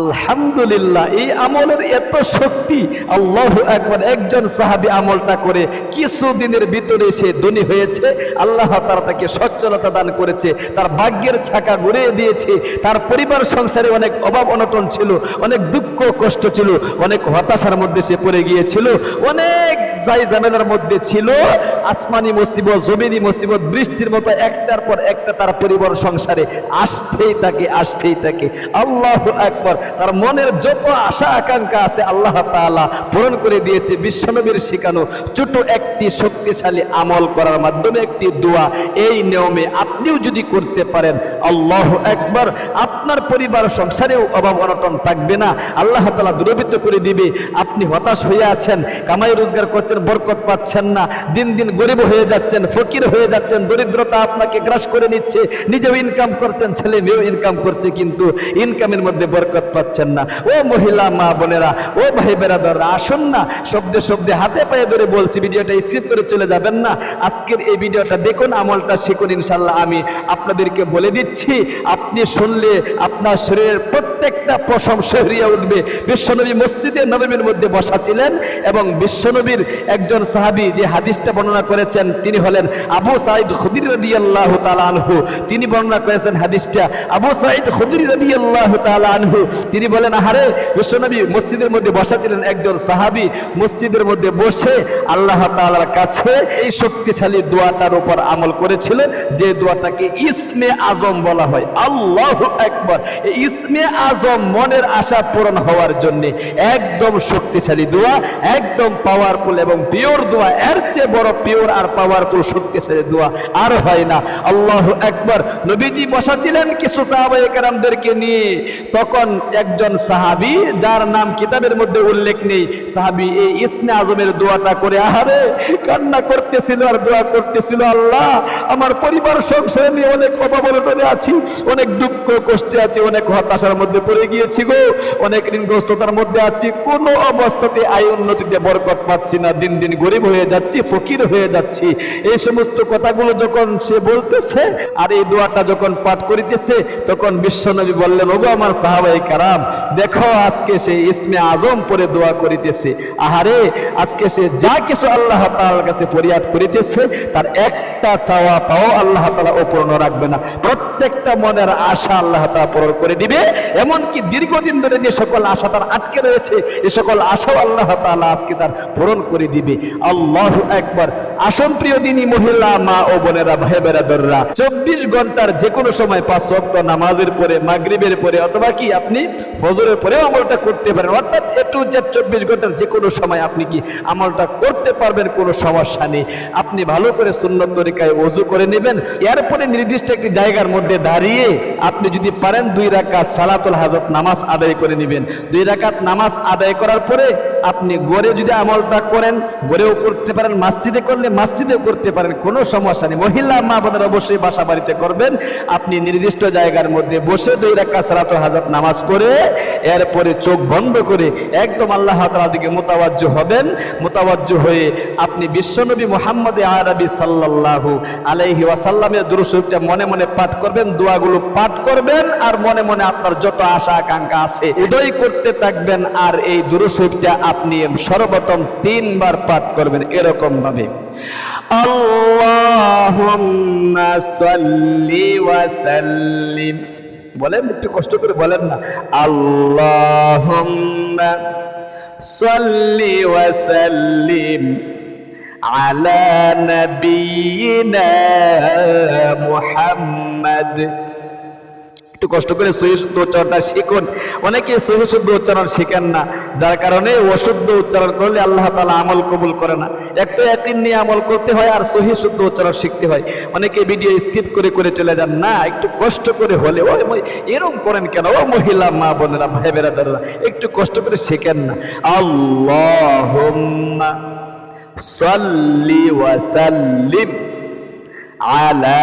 আলহামদুলিল্লাহ, এই আমলের এত শক্তি, আল্লাহ একবার একজন সাহাবি আমলটা করে কিছু দিনের ভিতরে সে ধনী হয়েছে, আল্লাহ তারা তাকে সচ্ছলতা দান করেছে, তার ভাগ্যের ছাকা ঘুরিয়ে দিয়েছে, তার পরিবার সংসারে অনেক অভাব অনটন ছিল, অনেক দুঃখ কষ্ট ছিল, অনেক হতাশার মধ্যে সে পড়ে গিয়েছিল, অনেক যাই ঝামেলার মধ্যে ছিল, আসমানি মুসিবত, জমিনি মুসিবত, বৃষ্টির মতো একটার পর একটা তার পরিবার সংসারে আসতেই থাকে আসতেই থাকে, আল্লাহ একবার তার মনের যত আশা আকাঙ্ক্ষা আছে আল্লাহ তাআলা পূরণ করে দিয়েছে বিশ্বনবীর শেখানো ছোট একটি শক্তিশালী আমল করার মাধ্যমে একটি দোয়া। এই নিয়মে আপনিও যদি করতে পারেন, আল্লাহ একবার আপনার পরিবার, সংসারেও অভাব অনটন থাকবে না। আল্লাহ তালা দূরবৃত্ত করে দিবে। আপনি হতাশ হয়ে আছেন, কামাই রোজগার করছেন, বরকত পাচ্ছেন না, দিন দিন গরিব হয়ে যাচ্ছেন, ফকির হয়ে যাচ্ছেন, দরিদ্রতা আপনাকে গ্রাস করে নিচ্ছে, নিজেও ইনকাম করছেন ছেলে মেয়েও ইনকাম করছে কিন্তু ইনকামের মধ্যে বরকত পাচ্ছেন না। ও মহিলা, মা বোনেরা, ও ভাই বেড়াদাররা আসুন না, শব্দে শব্দে হাতে পায়ে ধরে বলছি, ভিডিওটা স্কিপ করে চলে যাবেন না। আজকের এই ভিডিওটা দেখুন, আমলটা শিখুন ইনশাল্লাহ আমি আপনাদেরকে বলে দিচ্ছি, আপনি শুনলে আপনার শরীরের প্রত্যেকটা পশম শহরিয়া উঠবে। বিশ্বনবী মসজিদে নবমীর মধ্যে বসা ছিলেন এবং বিশ্বনবীর একজন সাহাবী যে হাদিসটা বর্ণনা করেছেন, তিনি হলেন আবু সাইদ খুদির রাদিয়াল্লাহু তাআলা আনহু। তিনি বর্ণনা করেছেন হাদিসটা, আবু সাইদ খুদির রাদিয়াল্লাহু তাআলা আনহু। তিনি বলেন, আহারে, বিশ্বনবী মসজিদের মধ্যে বসা ছিলেন একজন সাহাবী, মসজিদের মধ্যে বসে আল্লাহ তাআলার কাছে এই শক্তিশালী দোয়াটার উপর আমল করেছিলেন, যে দোয়াটাকে ইসমে আজম বলা হয়। আল্লাহ একবার ইসমে আজম মনের আশা পূরণ হওয়ার জন্য একদম শক্তিশালী দোয়া, একদম পাওয়ারফুল এবং পিওর দোয়া। এর চেয়ে বড় পিওর আর পাওয়ারফুল শক্তিশালী দোয়া আর হয় না। আল্লাহ একবার নবীজি বসা ছিলেন কিছু কেরামদেরকে নিয়ে। তখন একজন সাহাবী, যার নাম কিতাবের মধ্যে উল্লেখ নেই, সাহাবী এই ইসমে আজমের দোয়াটা করে, আহারে, কান্না করতেছিল আর দোয়া করতেছিল আল্লাহ। আমার পরিবার সংসারে নিয়ে অনেক অনটনে আছি, অনেক দুঃখ কষ্টে আছি, অনেক হতাশার মধ্যে পড়ে গিয়েছি গো। অনেক ঋণগ্রস্ততার মধ্যে আছি। কোনো অবস্থাতে আয় উন্নতিতে বরকত পাচ্ছি না। দিন দিন গরিব হয়ে যাচ্ছি, ফকির হয়ে যাচ্ছি। এই সমস্ত কথাগুলো যখন সে বলতেছে আর এই দোয়াটা যখন পাঠ করিতেছে, তখন বিশ্বনবী বললেন, ওগো আমার সাহাবাই কারাম, দেখো আজকে সে ইসমে আজম পরে দোয়া করিতেছে। আহারে, আজকে সে যা কিছু আল্লাহ তাআলার কাছে ফরিয়াদ করিতেছে, তার একটা চাওয়া পাও আল্লাহ তাআলা অপূর্ণ রাখবে না। প্রত্যেকটা মনের আশা আল্লাহ তাআলা পূরণ করে দিবে। এমনকি দীর্ঘদিন ধরে যে সকল আশা তার আটকে রয়েছে, এ সকল আশাও আল্লাহ তাআলা আজকে তার পূরণ করে দিবে। আল্লাহু একবার আসন প্রিয় দিনী মহিলা, মা ও বোনেরা ভাই বেরাদররা চব্বিশ ঘণ্টার যে কোনো সময় পাঁচ ওয়াক্ত নামাজের পরে, মাগরিবের পরে, অথবা কি আপনি ফজরের পরেও আমলটা করতে পারেন। অর্থাৎ এ টু জেড চব্বিশ ঘণ্টার যে কোনো সময় আপনি কি আমলটা করতে পারবেন, কোনো সমস্যা নেই। আপনি ভালো করে সুন্নত তরিকায় ওযু করে নেবেন। এরপরে নির্দিষ্ট একটি জায়গার মধ্যে দাঁড়িয়ে আপনি যদি পারেন দুই রাকাত সালাতুল হাজত নামাজ আদায় করে নেবেন। দুই রাকাত নামাজ আদায় করার পরে আপনি গড়ে যদি আমলটা করেন, গড়েও করতে পারেন, মসজিদে করলে মসজিদেও করতে পারেন, কোনো সমস্যা নেই। মহিলা মা বোনের অবশ্যই বাসা বাড়িতে করবেন। আপনি নির্দিষ্ট জায়গার মধ্যে বসে দুই সালাতুল হাজত নামাজ পড়ে, এরপরে চোখ বন্ধ করে একদম আল্লাহ তাআলার দিকে মোতাবাজ্য হবেন। মোতাবাজ্য হয়ে আপনি বিশ্বনবী মোহাম্মদ আরবি সাল্লাল্লাহু আলাইহি ওয়াসাল্লামের দুরূশটা মনে মনে পাঠ করবেন, দোয়াগুলো পাঠ করবেন, আর মনে মনে আপনার যত আশা আকাঙ্ক্ষা আছে, উদয় করতে থাকবেন, আর এই দুরূশটা আপনি সর্বপ্রথম তিনবার পাঠ করবেন এরকম ভাবে আল্লাহুম্মা সাল্লি ওয়া সাল্লিম বলেন একটু কষ্ট করে বলেন না আল্লাহুম্মা সাল্লি ওয়া সাল্লিম على نبينا محمد একটু কষ্ট করে সহিশুদ্ধ উচ্চারণটা শিখুন। অনেকে সহিশুদ্ধ উচ্চারণ শিখেন না, যার কারণে অশুদ্ধ উচ্চারণ করলে আল্লাহ তালা আমল কবুল করে না। এক তো একদিন নিয়ে আমল করতে হয় আর সহি শুদ্ধ উচ্চারণ শিখতে হয়। অনেকে ভিডিও স্কিপ করে করে চলে যান। না, একটু কষ্ট করে হলে, ও এরম করেন কেন? ও মহিলা, মা বোনেরা, ভাই বেড়াদাররা, একটু কষ্ট করে শেখেন না। আল্লাহ সাল্লি ওয়াসাল্লিম আলা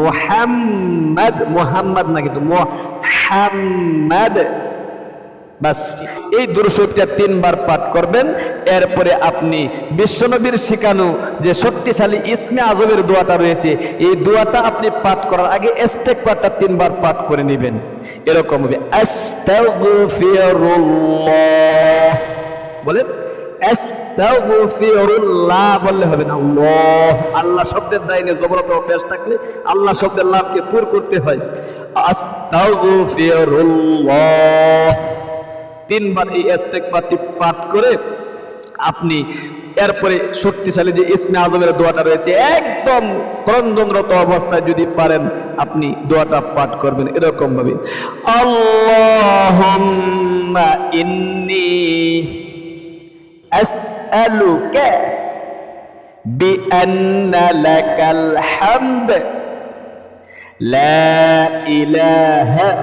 মুহাম্মদ মুহাম্মদ না কিন্তু মুহাম্মদ। বাস, এই দুরুশরীফটা তিনবার পাঠ করবেন, এরপরে আপনি বিশ্বনবীর শিখানো যে শক্তিশালী ইসমে আজমের দোয়াটা রয়েছে, এই দোয়াটা আপনি পাঠ করার আগে এস্তেক পাঠটা তিনবার পাঠ করে নেবেন। এরকম হবে বলেন আস্তাগফিরুল্লাহ বললে হবে না। আল্লাহ। আল্লাহ শব্দের দায়নে জবরত পেশ থাকলে আল্লাহ শব্দের লাভকে পুর করতে হয়। আস্তাগফিরুল্লাহ। তিনবার এই ইস্তেগফারটি পাঠ করে আপনি এরপরে শক্তিশালী যে ইসমে আজমের দোয়াটা রয়েছে, একদম ক্রন্দনরত অবস্থায় যদি পারেন, আপনি দোয়াটা পাঠ করবেন এরকম ভাবে আল্লাহুম্মা ইন্নী أسألك بأن لك الحمد. لا إله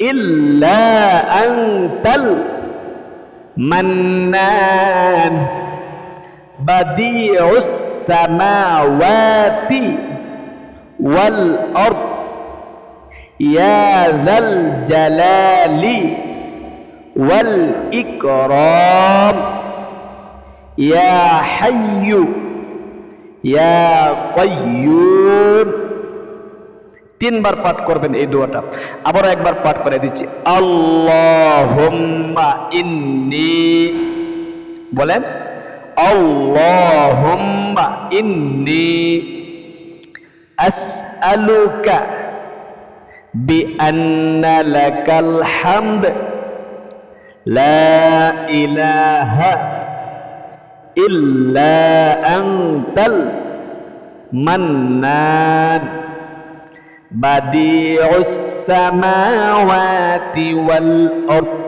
إلا أنت المنان. بديع السماوات والأرض. يا ذا الجلال wal ikram ya hayyu ya qayyum তিনবার পাঠ করবেন এই দোয়াটা আবার একবার পাঠ করে দিচ্ছি আল্লাহুম্মা ইন্নি বলেন আল্লাহুম্মা ইন্নি আসআলুকা বিআন্না লাকাল hamd. لا إله إلا أنت المنان. بديع السماوات والأرض.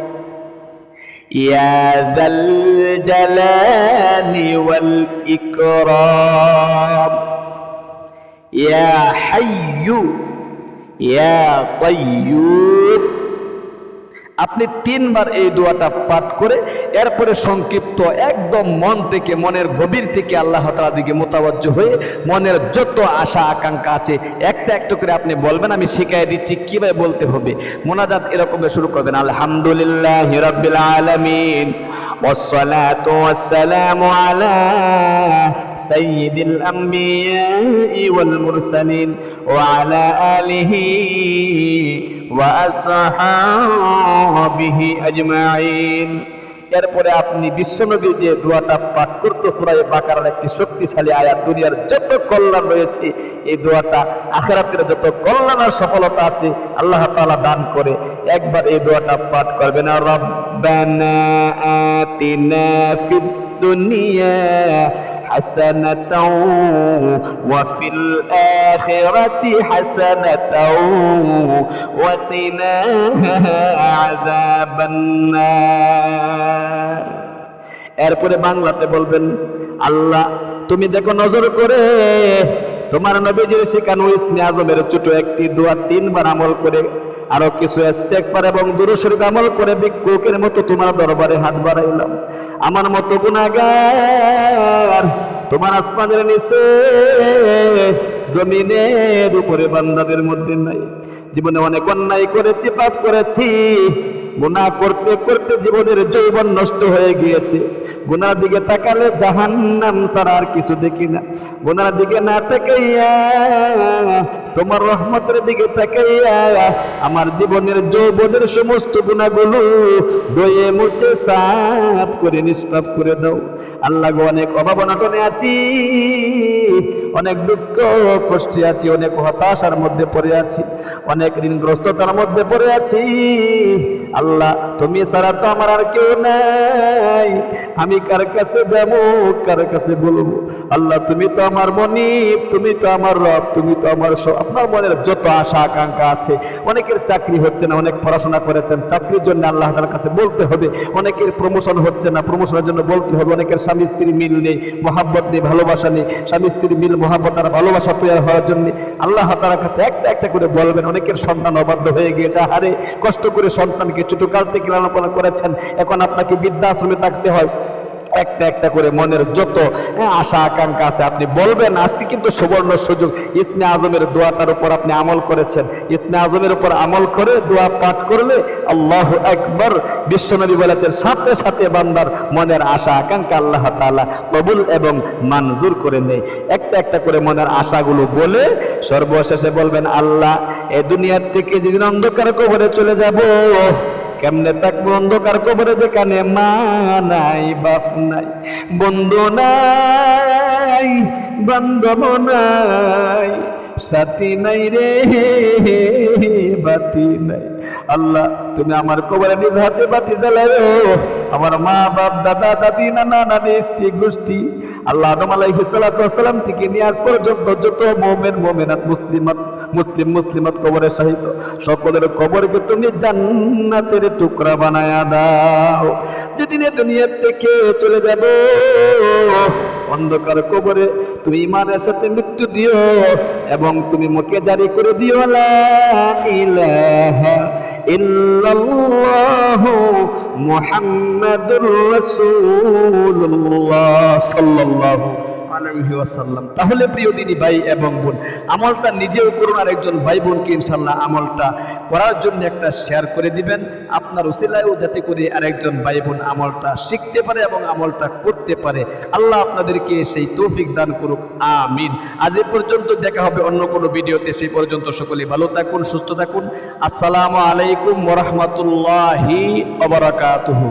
يا ذا الجلال والإكرام. يا حي يا طيور আপনি তিনবার এই দোয়াটা পাঠ করে এরপরে সংক্ষিপ্ত একদম মন থেকে মনের গভীর থেকে আল্লাহ তালা দিকে মোতাবজ্জ হয়ে মনের যত আশা আকাঙ্ক্ষা আছে একটা একটা করে আপনি বলবেন আমি শিখাই দিচ্ছি কিভাবে বলতে হবে মোনাজাত এরকম শুরু করবেন আলহামদুলিল্লাহ রব্বিল আলামিন والصلاة والسلام على سيد الأنبياء والمرسلين وعلى آله ওয়াসাহাবিহি আজমাইন। এরপরে আপনি বিশ্বনবী যে দোয়াটা পাঠ করতো সুরাই বাকারার একটি শক্তিশালী আয়াত, দুনিয়ার যত কল্যাণ রয়েছে, এই দোয়াটা আখেরাতের যত কল্যাণ আর সফলতা আছে, আল্লাহ তালা দান করে একবার এই দোয়াটা পাঠ করবেন। আর রব্বানা আতিনা ফিদ দুনিয়া حسنة وفي الآخرة حسنة وقنا عذاب النار এরপরে বাংলাতে বলবেন আল্লাহ তুমি দেখো নজর করে তোমার নবীজির শেখানো ইসমে আজমের ছোট একটি দোয়া তিনবার আমল করে আরো কিছু ইস্তেগফার এবং দুরূদ আমল করে ভিক্ষুকের মতো তোমার দরবারে হাত বাড়াইলাম আমার মতো গুনাহগার তোমার আসমানের নিচে, জমিনের উপরে বান্দাদের মধ্যে নাই। জীবনে অনেক অন্যায় করেছি, পাপ করেছি। গুনাহ করতে করতে জীবনের যৌবন নষ্ট হয়ে গিয়েছে। গুনার দিকে তাকালে জাহান্নাম ছাড়া আর কিছু দেখি না। গুনার দিকে না তাকাইয়া তোমার রহমতের দিকে তাকাইয়া আমার জীবনের যৌবনের সমস্ত গুণাগুলো দয়ে মুছে সাফ করে নিষ্পাপ করে দাও। আল্লাহ গো, অনেক অভাব অনটনে আছি, অনেক দুঃখ কষ্টে আছি, অনেক হতাশার মধ্যে পড়ে আছি, অনেক ঋণগ্রস্ততার মধ্যে পড়ে আছি। আল্লাহ, তুমি ছাড়া তো আমার আর কেউ নাই। আমি কার কাছে যাব, কার কাছে বলব? আল্লাহ, তুমি তো আমার মনিব, তুমি তো আমার রব, তুমি তো আমার আপনার মনের যত আশা, আকাঙ্ক্ষা আছে, অনেকের চাকরি হচ্ছে না, অনেক পড়াশোনা করেছেন, চাকরির জন্য আল্লাহ তাআলার কাছে বলতে হবে, অনেকের প্রমোশন হচ্ছে না প্রমোশনের জন্য বলতে হবে, অনেকের স্বামী স্ত্রী মিল নেই, মহাব্বত নেই, ভালোবাসা নেই, স্বামী স্ত্রীর মিল, মহাব্বত আর ভালোবাসা তৈরি হওয়ার জন্য আল্লাহ তাআলার কাছে একটা একটা করে বলবেন, অনেকের সন্তান অবাধ্য হয়ে গিয়েছে হারে কষ্ট করে সন্তানকে ছোটকাল থেকে লালন পালন করেছেন, এখন আপনাকে বৃদ্ধাশ্রমে থাকতে হয়। একটা একটা করে মনের যত হ্যাঁ, আশা আকাঙ্ক্ষা আছে আপনি বলবেন। আজকে কিন্তু সুবর্ণ সুযোগ। ইসমে আজমের দোয়াটার উপর আপনি আমল করেছেন। ইসমে আজমের উপর আমল করে দোয়া পাঠ করলে আল্লাহ একবার বিশ্বনবী বলেছেন সাথে সাথে বান্দার মনের আশা আকাঙ্ক্ষা আল্লাহ তাআলা কবুল এবং মানজুর করে নেয়। একটা একটা করে মনের আশাগুলো বলে সর্বশেষে বলবেন আল্লাহ এ দুনিয়ার থেকে যেদিন অন্ধকার কবরে চলে যাব কেমনে থাকব? অন্ধকার কবরে যেখানে মা নাই বাপ নাই বন্ধু নাই বান্ধব নাই। সাথী নাই রে, বাতি নাই। আল্লাহ, তুমি আমার কবরে নিজ হাতে বাতি জ্বালায়ো। আমার মা বাপ দাদা, দাদি, নানা, নানি ইষ্টি গোষ্ঠী। আল্লাহ আদম আলাইহিস সালাতু ওয়াসসালাম থেকে নিয়ে আজ পর্যন্ত যত মুমিন, মুমিনাত, মুসলিমাত, মুসলিম, মুসলিমাত কবরে শাহিদ সকলের কবরকে তুমি জান্নাতের টুকরা বানায়া দাও। যেদিনে দুনিয়া থেকে চলে যাব, অন্ধকার কবরে তুমি ইমানের সাথে মৃত্যু দিও এবং তুমি মুখে জারি করে দিও মুহাম্মাদুর তাহলে প্রিয় দিনী ভাই এবং বোন, আমলটা নিজেও করুন আর একজন ভাই বোনকে ইনশাল্লাহ আমলটা করার জন্য একটা শেয়ার করে দিবেন। আপনার উসিলায়ও যাতে করে আরেকজন ভাই বোন আমলটা শিখতে পারে এবং আমলটা করতে পারে। আল্লাহ আপনাদেরকে সেই তৌফিক দান করুক আমিন। আজ এ পর্যন্ত দেখা হবে অন্য কোনো ভিডিওতে। সেই পর্যন্ত সকলে ভালো থাকুন, সুস্থ থাকুন। আসসালামু আলাইকুম ওরহমতুল্লাহি অবরাকাতুহু